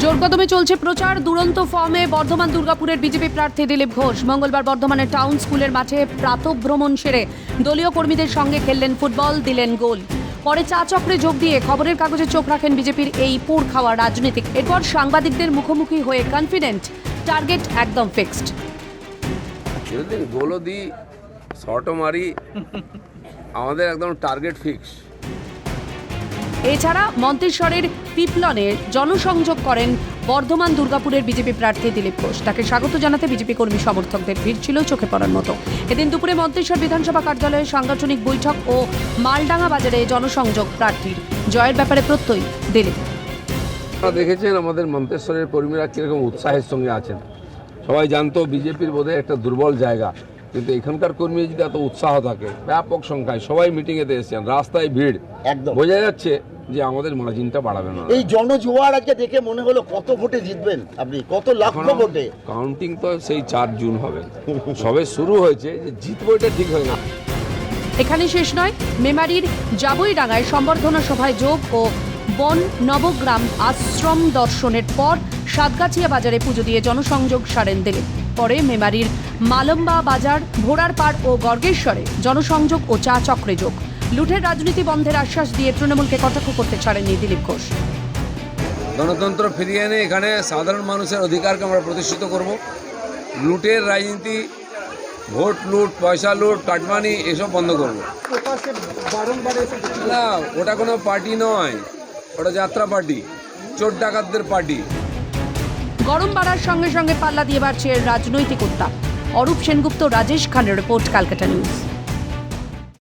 জোর কদমে চলছে প্রচার, দুরন্ত ফর্মে বর্ধমান দুর্গাপুরের বিজেপি প্রার্থী দিলীপ ঘোষ। মঙ্গলবার বর্ধমানের টাউন স্কুলের মাঠে প্রাতভ্রমণ সেরে দলীয় কর্মীদের সঙ্গে খেললেন ফুটবল, দিলেন গোল। পরে চা চক্রে যোগ দিয়ে খবরের কাগজে চোখ রাখেন বিজেপির এই পুর খাওয়া রাজনীতিক। এরপর সাংবাদিকদের মুখোমুখি হয়ে কনফিডেন্ট টার্গেট একদম ফিক্সড গোলও দিই শটও মারি, আমাদের একদম টার্গেট ফিক্স এছাড়া মন্তেশ্বরের পিপলনে জনসংযোগ করেন বর্ধমান দুর্গাপুরের বিজেপি প্রার্থী দিলীপ ঘোষ। তাকে স্বাগত জানাতে বিজেপি কর্মী সমর্থকদের ভিড় ছিল চোখে পড়ার মতো। এদিন দুপুরে মন্তেশ্বর বিধানসভা কার্যালয়ে সাংগঠনিক বৈঠক ও মালডাঙ্গা বাজারে জনসংযোগ প্রার্থীর জয়ের ব্যাপারে প্রত্যয় দিলীপ। আপনারা দেখেছেন আমাদের মন্তেশ্বরের কর্মীরা কীরকম উৎসাহের সঙ্গে আছেন। সবাই জানতো বিজেপির বোধহয় একটা দুর্বল জায়গা। কিন্তু এখানকার কর্মী যদি এত উৎসাহ থাকে ব্যাপক সংখ্যায় সবাই মিটিংয়েতে এসেছেন রাস্তায় ভিড়। একদম। বোঝা যাচ্ছে যে আমাদের মার্জিনটা বাড়াবে না। এই জনজোয়ার আজকে দেখে মনে হলো কত ভোটে জিতবেন আপনি কত লক্ষ ভোটে? কাউন্টিং তো সেই চার জুন হবে। সবে শুরু হয়েছে যে জিতবো এটা ঠিক হয়ে না। এখানে শেষ নয় মেমারির জাবইডাঙ্গায় সম্বর্ধনা সভায় যোগ ও বন নবগ্রাম আশ্রম দর্শনের পর সাতগাছিয়া বাজারে পুজো দিয়ে জনসংযোগ সারেন দিলীপ। পরে মেমারির মালম্বা বাজার ভোড়ারপাড় ও গর্গেশ্বরে জনসংযোগ ও চা চক্রে যোগ। লুঠের রাজনীতি বন্ধের আশ্বাস দিয়ে তৃণমূলকে কটাক্ষ করতে ছাড়েননি দিলীপ ঘোষ। গণতন্ত্র ফিরিয়ে এনে এখানে সাধারণ মানুষের অধিকারকে আমরা প্রতিষ্ঠিত করব। লুটের রাজনীতি ভোট লুট পয়সা লুট কাটমানি এসব বন্ধ করব। না ওটা কোনো পার্টি নয়। ওটা যাত্রা পার্টি, চোর ডাকাতদের পার্টি। গরম বাড়ার সঙ্গে সঙ্গে পাল্লা দিয়ে বাড়ছে রাজনৈতিক উত্তাপ। অরূপ সেনগুপ্ত, রাজেশ খানের রিপোর্ট কালকাটা নিউজ।